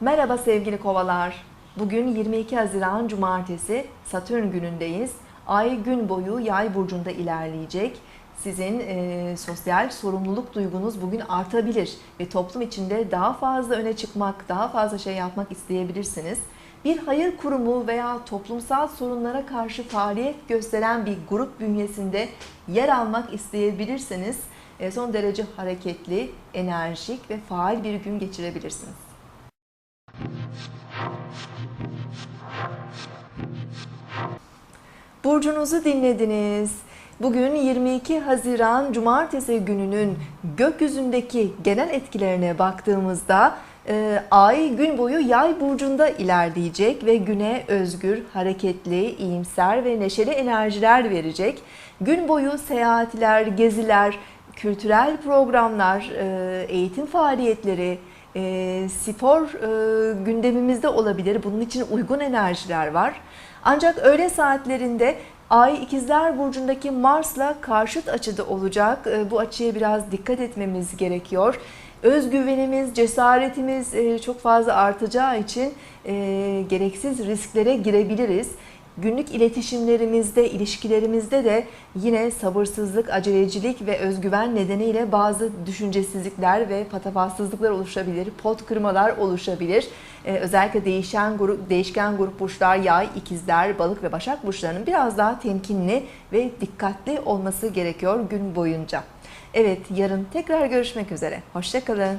Merhaba sevgili kovalar. Bugün 22 Haziran Cumartesi Satürn günündeyiz. Ay gün boyu yay burcunda ilerleyecek. Sizin e, sosyal sorumluluk duygunuz bugün artabilir ve toplum içinde daha fazla öne çıkmak, daha fazla şey yapmak isteyebilirsiniz. Bir hayır kurumu veya toplumsal sorunlara karşı faaliyet gösteren bir grup bünyesinde yer almak isteyebilirseniz e, son derece hareketli, enerjik ve faal bir gün geçirebilirsiniz. Burcunuzu dinlediniz. Bugün 22 Haziran Cumartesi gününün gökyüzündeki genel etkilerine baktığımızda e, Ay gün boyu Yay burcunda ilerleyecek ve güne özgür, hareketli, iyimser ve neşeli enerjiler verecek. Gün boyu seyahatler, geziler, kültürel programlar, e, eğitim faaliyetleri, e, spor e, gündemimizde olabilir. Bunun için uygun enerjiler var. Ancak öğle saatlerinde Ay ikizler burcundaki Mars'la karşıt açıda olacak. E, Bu açıya biraz dikkat etmemiz gerekiyor. Özgüvenimiz, cesaretimiz e, çok fazla artacağı için e, gereksiz risklere girebiliriz. Günlük iletişimlerimizde, ilişkilerimizde de yine sabırsızlık, acelecilik ve özgüven nedeniyle bazı düşüncesizlikler ve patavatsızlıklar oluşabilir, pot kırmalar oluşabilir. Ee, özellikle değişen grup, değişken grup burçlar, yay, ikizler, balık ve başak burçlarının biraz daha temkinli ve dikkatli olması gerekiyor gün boyunca. Evet, yarın tekrar görüşmek üzere. Hoşçakalın.